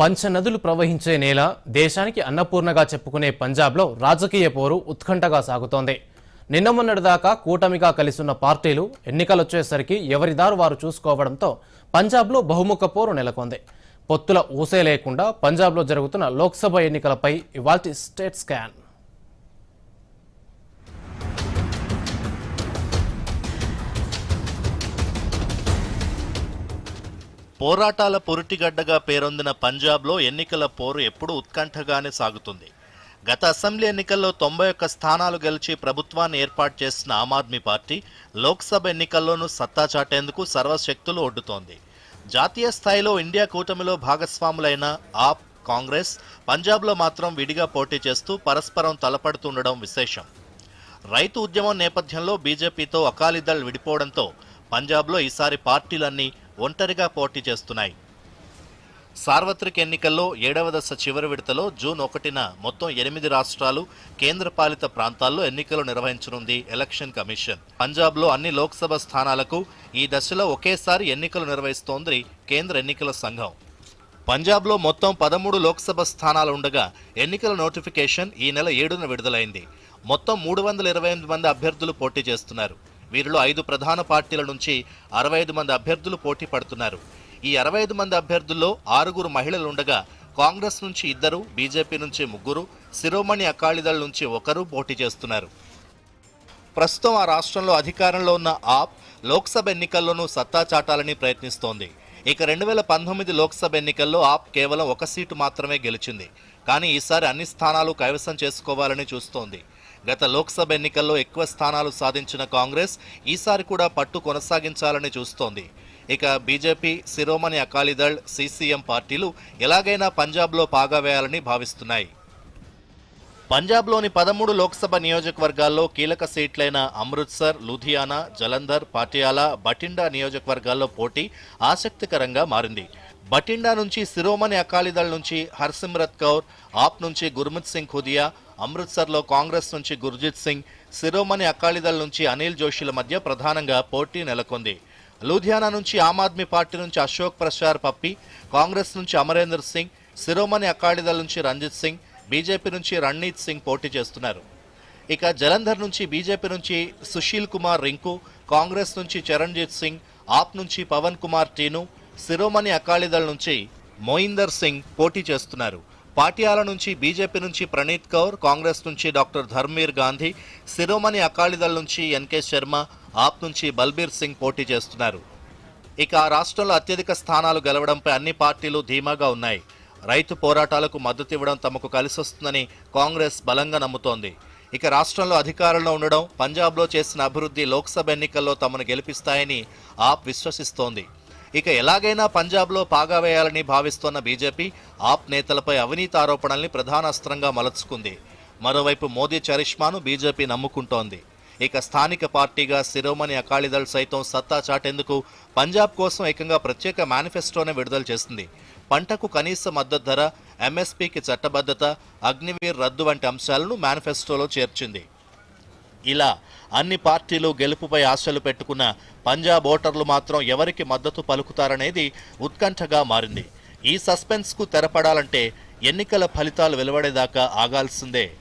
పంచనదులు ప్రవహించే నేల దేశానికి అన్నపూర్ణగా చెప్పుకునే పంజాబ్లో రాజకీయ పోరు ఉత్కంఠగా సాగుతోంది. నిన్న మొన్నటిదాకా కూటమిగా కలిసున్న పార్టీలు ఎన్నికలొచ్చేసరికి ఎవరిదారు వారు చూసుకోవడంతో పంజాబ్లో బహుముఖ పోరు నెలకొంది. పొత్తుల ఊసే లేకుండా పంజాబ్లో జరుగుతున్న లోక్సభ ఎన్నికలపై ఇవాల్టి స్టేట్ స్కాన్. పోరాటాల పురిటిగడ్డగా పేరొందిన పంజాబ్లో ఎన్నికల పోరు ఎప్పుడూ ఉత్కంఠగానే సాగుతుంది. గత అసెంబ్లీ ఎన్నికల్లో తొంభై ఒక్క స్థానాలు గెలిచి ప్రభుత్వాన్ని ఏర్పాటు చేసిన ఆమ్ ఆద్మీ పార్టీ లోక్సభ ఎన్నికల్లోనూ సత్తా చాటేందుకు సర్వశక్తులు ఒడ్డుతోంది. జాతీయ స్థాయిలో ఇండియా కూటమిలో భాగస్వాములైన ఆప్ కాంగ్రెస్ పంజాబ్లో మాత్రం విడిగా పోటీ చేస్తూ పరస్పరం తలపడుతుండడం విశేషం. రైతు ఉద్యమం నేపథ్యంలో బీజేపీతో అకాలీదళ్ విడిపోవడంతో పంజాబ్లో ఈసారి పార్టీలన్నీ ఒంటరిగా పోటీ చేస్తున్నాయి. సార్వత్రిక ఎన్నికల్లో ఏడవ దశ చివరి విడతలో జూన్ ఒకటిన మొత్తం ఎనిమిది రాష్ట్రాలు కేంద్రపాలిత ప్రాంతాల్లో ఎన్నికలు నిర్వహించనుంది ఎలక్షన్ కమిషన్. పంజాబ్లో అన్ని లోక్సభ స్థానాలకు ఈ దశలో ఒకేసారి ఎన్నికలు నిర్వహిస్తోంది కేంద్ర ఎన్నికల సంఘం. పంజాబ్లో మొత్తం పదమూడు లోక్సభ స్థానాలు ఉండగా ఎన్నికల నోటిఫికేషన్ ఈ నెల ఏడున విడుదలైంది. మొత్తం మూడు వందల ఇరవై ఎనిమిది మంది అభ్యర్థులు పోటీ చేస్తున్నారు. వీరిలో ఐదు ప్రధాన పార్టీల నుంచి అరవై ఐదు మంది అభ్యర్థులు పోటీ పడుతున్నారు. ఈ అరవై ఐదు మంది అభ్యర్థుల్లో ఆరుగురు మహిళలు ఉండగా కాంగ్రెస్ నుంచి ఇద్దరు బీజేపీ నుంచి ముగ్గురు శిరోమణి అకాలీదళ్ నుంచి ఒకరు పోటీ చేస్తున్నారు. ప్రస్తుతం ఆ రాష్ట్రంలో అధికారంలో ఉన్న ఆప్ లోక్సభ ఎన్నికల్లోనూ సత్తా చాటాలని ప్రయత్నిస్తోంది. ఇక రెండు వేల పంతొమ్మిది లోక్సభ ఎన్నికల్లో ఆప్ కేవలం ఒక సీటు మాత్రమే గెలిచింది. కానీ ఈసారి అన్ని స్థానాలు కైవసం చేసుకోవాలని చూస్తోంది. గత లోక్సభ ఎన్నికల్లో ఎక్కువ స్థానాలు సాధించిన కాంగ్రెస్ ఈసారి కూడా పట్టు కొనసాగించాలని చూస్తోంది. ఇక బీజేపీ శిరోమణి అకాలీదళ్ సీసీఎం పార్టీలు ఎలాగైనా పంజాబ్లో పాగా వేయాలని భావిస్తున్నాయి. పంజాబ్లోని పదమూడు లోక్సభ నియోజకవర్గాల్లో కీలక సీట్లైన అమృత్సర్ లూధియానా జలంధర్ పాటియాలా బటిండా నియోజకవర్గాల్లో పోటీ ఆసక్తికరంగా మారింది. బటిండా నుంచి శిరోమణి అకాలీదళ్ నుంచి హర్సిమ్రత్ కౌర్ ఆప్ నుంచి గుర్మిత్ సింగ్ ఖుదియా అమృత్సర్లో కాంగ్రెస్ నుంచి గుర్జిత్ సింగ్ శిరోమణి అకాలీదళ్ నుంచి అనిల్ జోషిల మధ్య ప్రధానంగా పోటీ నెలకొంది. లూధియానా నుంచి ఆమ్ ఆద్మీ పార్టీ నుంచి అశోక్ ప్రసార్ పప్పి కాంగ్రెస్ నుంచి అమరేందర్ సింగ్ శిరోమణి అకాలీదళ్ నుంచి రంజిత్ సింగ్ బీజేపీ నుంచి రణ్నీత్ సింగ్ పోటీ చేస్తున్నారు. ఇక జలంధర్ నుంచి బీజేపీ నుంచి సుశీల్ కుమార్ రింకు కాంగ్రెస్ నుంచి చరణ్జీత్ సింగ్ ఆప్ నుంచి పవన్ కుమార్ టీను శిరోమణి అకాలీదళ్ నుంచి మోయిందర్ సింగ్ పోటీ చేస్తున్నారు. పాటియాల నుంచి బీజేపీ నుంచి ప్రణీత్ కౌర్ కాంగ్రెస్ నుంచి డాక్టర్ ధర్మీర్ గాంధీ శిరోమణి అకాలీదళ్ నుంచి ఎన్కే శర్మ ఆప్ నుంచి బల్బీర్ సింగ్ పోటీ చేస్తున్నారు. ఇక ఆ రాష్ట్రంలో అత్యధిక స్థానాలు గెలవడంపై అన్ని పార్టీలు ధీమాగా ఉన్నాయి. రైతు పోరాటాలకు మద్దతు ఇవ్వడం తమకు కలిసొస్తుందని కాంగ్రెస్ బలంగా నమ్ముతోంది. ఇక రాష్ట్రంలో అధికారంలో ఉండడం పంజాబ్లో చేసిన అభివృద్ధి లోక్సభ ఎన్నికల్లో తమను గెలిపిస్తాయని ఆప్ విశ్వసిస్తోంది. ఇక ఎలాగైనా పంజాబ్లో పాగా వేయాలని భావిస్తోన్న బీజేపీ ఆప్ నేతలపై అవినీతి ఆరోపణల్ని ప్రధానాస్త్రంగా మలచుకుంది మలుచుకుంది. మరోవైపు మోదీ చరిష్మాను బీజేపీ నమ్ముకుంటోంది. ఇక స్థానిక పార్టీగా శిరోమణి అకాలీదళ్ సైతం సత్తా చాటేందుకు పంజాబ్ కోసం ఏకంగా ప్రత్యేక మేనిఫెస్టోనే విడుదల చేసింది పంటకు కనీస మద్దతు ధర ఎంఎస్పీకి చట్టబద్ధత అగ్నివీర్ రద్దు వంటి అంశాలను మేనిఫెస్టోలో చేర్చింది. ఇలా అన్ని పార్టీలు గెలుపుపై ఆశలు పెట్టుకున్న పంజాబ్ ఓటర్లు మాత్రం ఎవరికి మద్దతు పలుకుతారనేది ఉత్కంఠగా మారింది. ఈ సస్పెన్స్కు తెరపడాలంటే ఎన్నికల ఫలితాలు వెలువడేదాకా ఆగాల్సిందే.